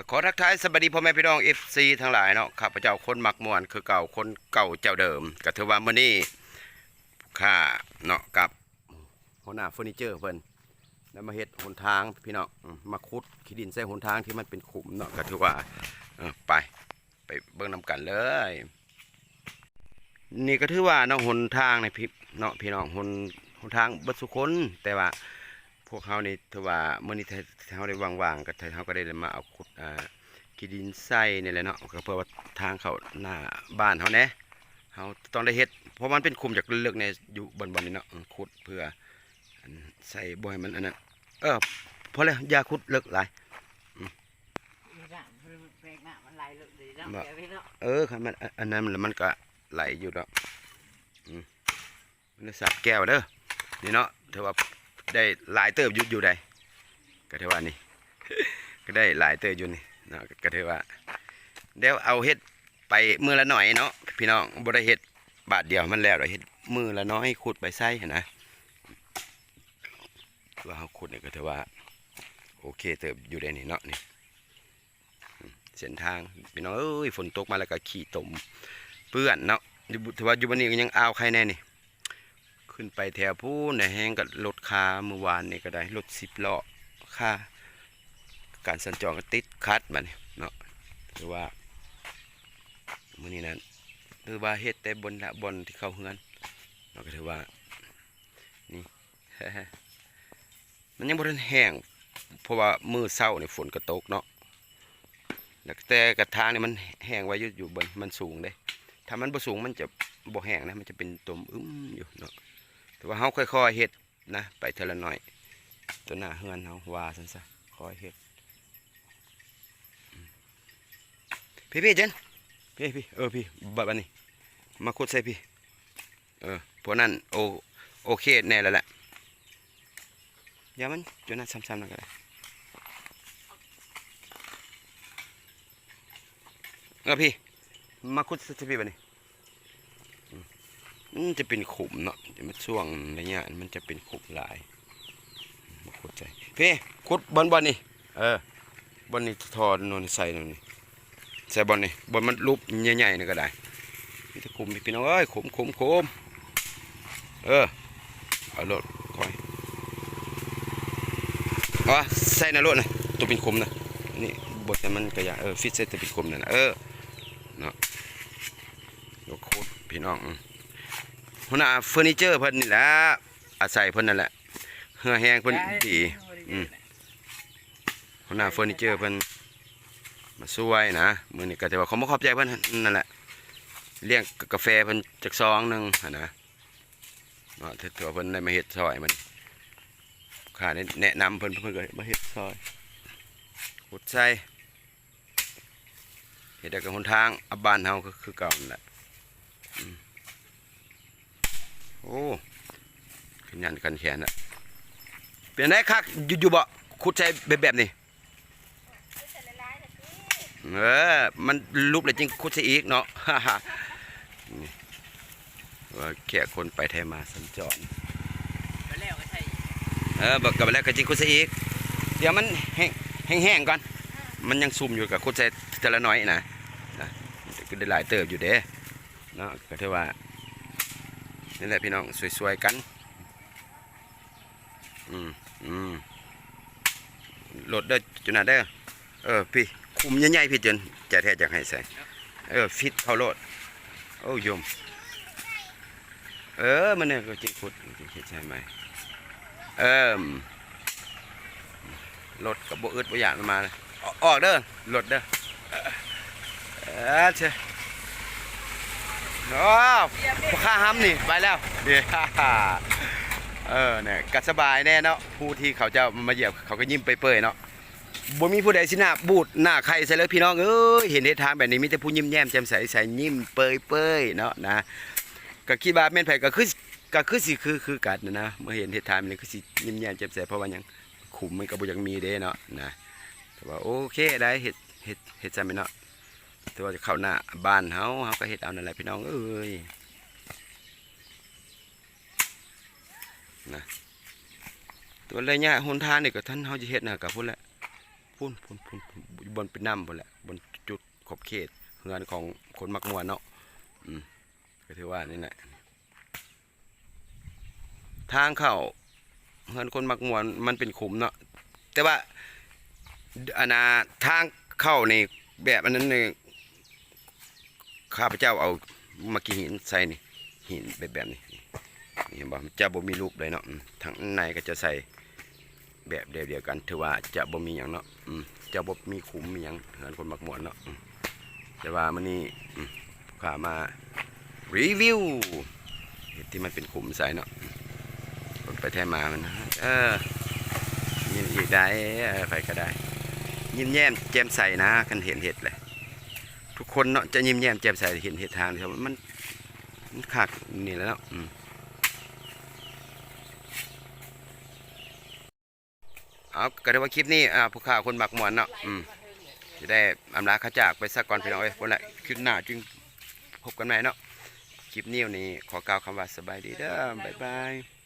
ก็ขอทักทายสวัสดีพ่อแม่พี่น้อง FC ทั้งหลายเนาะข้าพเจ้าคนมักมวนคือเก่าคนเก่าเจ้าเดิมก็ถือว่ามื้อนี้ข้าเนาะกับหัวหน้าเฟอร์นิเจอร์เพิ่นแล้วมาเฮ็ดหนทางพี่น้องอืมมาขุดขี้ดินใส่หนทางที่มันเป็นขุมเนาะก็ถือว่าเออไปไปเบิ่งนํกันเลย นี่ก็ถือว่าเนาะหนทางในพี่เนาะพี่น้องหนหนทางเบัดสุคนแต่ว่า พวกเขานี่ถือว่าเมื่อนี้ถ้าเขาได้ว่างๆก็เขาก็ได้มาเอาขุดอ่ากีดินใส่นี่แหละเนาะก็เพื่อว่าทางเขาหน้าบ้านเขาแหน่เขาต้องได้เฮ็ดเพราะมันเป็นคุมจากเลือกในอยู่บนบนนี่เนาะขุดเพื่ออันใส่บ่ให้มันอันนั้นเออพอแล้วอยาขุดเลิกหลายนี่ละมันแปลกหน้ามันไหลเลยดีแล้วบ่แกพี่เนาะเออครับมันอันอันนั้นมันก็ไหลอยู่ดอกอืมมันสับแก้วเด้อนี่เนาะถือว่า ได้หลายเติบยู่อยู่ใดก็ถือว่านี่ก็ได้หลายเติบอยู่นี่เนาะก็ถือว่าเดี๋ยวเอาเฮ็ดไปมือละหน่อยเนาะพี่น้องบ่ได้เฮ็ดบาทเดียวมันแล้วเราเฮ็ดมือละน้อยขุดไปใส่หั้นนะว่าเฮาขุดเนี่ยก็ถือว่าโอเคเติบอยู่ได้นี่เนาะนี่เส้นทางพี่น้องเอ้ยฝนตกมาแล้วก็ขี่ตมเปื้อนเนาะถือว่าอยู่วันนี้ก็ยังอ้าวใครแน่นี่ ขึ้นไปแถวผู้ในแห้งกับรถคาเมื่อวานนี่ก็ได้รถสิบล้อค่าการสัญจรก็ติดคัดมาเนี่ยเนาะถือว่ามื้อนี้นั้นถือว่าเฮ็ดแต่บนละบนที่เข้าเฮือนเนาก็ถือว่านี่มันยังบ่ทันแห้งเพราะว่ามือเช้านี่ฝนก็ตกเนาะแต่กระทางนี่ยมันแห้งไว้อยู่อยู่บนมันสูงเด้ถ้ามันบ่สูงมันจะบ่แห้งนะมันจะเป็นตุ่มอึ้มอยู่เนาะ แต่ว่าเฮาค่อยๆเฮ็ดนะ ไปเทละหน่อย ตัวหน้าเฮือนเฮาวาซั่นซะค่อยเฮ็ดพี่พี่เจนพี่พี่เออพี่บัดบัดนี้มาขุดใส่พี่ เออพวกนั้นโอโอเคแน่แล้วแหละอย่ามันจนนั้นซ้ำๆนั่นก็ได้เออพี่มาคุดสพี่บันนี่ มันจะเป็นขุมเนาะจะมาช่วงระยะมันจะเป็นขุมหลายมาขุดใจพี่ขุดบอลบอลนี่เออบอลนี่ทอโนนใส่นนนี่ใส่บอลนี่บอลมันรูปใหญ่ๆนี่ก็ได้นี่จะขุมพี่น้องเอ้ยขุมขุมขุมเออเอารถคอยเอาใส่ในรถนะตัวเป็นขุมนะนี่บทแต่มันก็อย่าเออฟิตใส่ตัวเป็นขุมนั่นนะเออเนาะยโคตรพี่น้องอ หัวหน้าเฟอร์นิเจอร์เพิ่นนี่แหละอาศัยเพิ่นนั่นแหละเหือแห้งเพิ่นดีอืมหัวหน้าเฟอร์นิเจอร์เพิ่นมาช่วยนะมื้อนี้ก็ถือว่าขอบ่ขอบใจเพิ่นนั่นแหละเลี้ยงกาแฟเพิ่นจักซองหนึงหั่นนะเนาะถือว่าเพิ่นได้มาเฮ็ดซอยมันข้าได้แนะนำเพิ่นเพิ่นก็มาเฮ็ดซอยขุดใส่เห็นได้กับหนทางอับบ้านเฮาก็คือเก่านั่นแหละอืม โอ้ขยันกันแขนอะเป็นไงคักอยู่อยู่บ่ขุดใช้แบบแบบนี้เออ มันรูปเลยจริงขุดใช้อีกเนาะนี่ว่าแค่คนไปไทยมาสัญจรเออบอกกับแล้วก็จริงขุดใช้อีก เดี๋ยวมันแห้งแห้งๆก่อน มันยังซุ่มอยู่กับขุดใช้แต่ละน้อยนะนะก็ได้หลายเติบอยู่เด้เนาะก็ถือว่า นี่แหละพี่น้องสวยๆกัน อืมอืมรถเด้อจุนาเด้อเออพี่คุมใหญ่ๆพี่จนจะแท้จะให้ใส่เออฟิตเข้ารถโอ้ยม เออมันเนี่ยก็จริงขุดใช่ไหมเออรถกับโบอึดโบอยากมันมาเลยออกเด้อรถเด้อเออเช โอ้พวข้าห้ำนี่ไปแล้วเดี๋ยวเออเนี่ยกัสบายแน่เนาะผู้ที่เขาจะมาเหยียบเขาก็ยิ้มไปเปื่อยๆเนาะบ่มีผู้ใดสิหน้าบูดหน้าใครใส่เลยพี่น้องเอ้ยเห็นเหตุการณ์แบบนี้มีแต่ผู้ยิ้มแย้มแจ่มใสใสยิ้มเปื่อยเปื่อยๆเนาะนะก็คิดว่าแม่นไผก็คือก็คือสิคือคือกันนะนะเมื่อเห็นเหตุการณ์แบบนี้คือสิยิ้มแย้มแจ่มใสเพราะว่ายังขุมมันก็บ่ยังมีเด้เนาะนะแต่ว่าโอเคได้เฮ็ดเฮ็ดเฮ็ดซะแม่นเนาะ แต่ว่าจะเข้าหน้าบ้านเฮาเฮาก็เฮ็ดเอานั่นแหละพี่น้องเอ้ยนะตัวระยะหนทางนี่ก็ท่านเฮาจะเฮ็ดนะกับพุ่นแหละพุ่นพุ่นพุ่นบนเป็นน้ำบนแหละบนจุดขอบเขตเฮือนของคนมักมวนเนาะอืมก็ถือว่านี่แหละทางเข้าเฮือนคนมักมวนมันเป็นขุมเนาะแต่ว่าอนาทางเข้าในแบบอันนั้นเนี่ย ข้าพเจ้าเอามากี่หินใส่นี่หินแบบแบบนี้นี่เห็นบ่มันจะบ่มีลูกเลยเนาะอืมทางในก็จะใส่แบบเดียวเดียวกัน ถือว่าจะบ่มีหยังเนาะจะบ่มีขุมมีหยังเหมือนคนมักมวนเนาะแต่ว่ามันนี่ข้ามารีวิวเห็ดที่มันเป็นขุมใส่เนาะคนไปแท้มามันเออยินอีกได้ไปก็ได้ ยิ้มแย้มแจ่มใสนะกันเห็นเห็ดเลย ทุกคนเนาะจะยิ้มแย้มแจ่มใสเห็นเห็ดทางเดียวมันมันขาดนี่แล้วเอืเอาก็ได้ว่าคลิปนี้อ่าผู้ข่าวคนหมักหมวนเนาะอืมจะได้อำลาขาจากไปสักก่อนพี่น้องเอ้ยคนละคลิปหน้าจึงพบกันใหม่เนาะคลิปนี้วันนี้ขอกล่าวคำว่าสบายดีเด้อบ๊ายบาย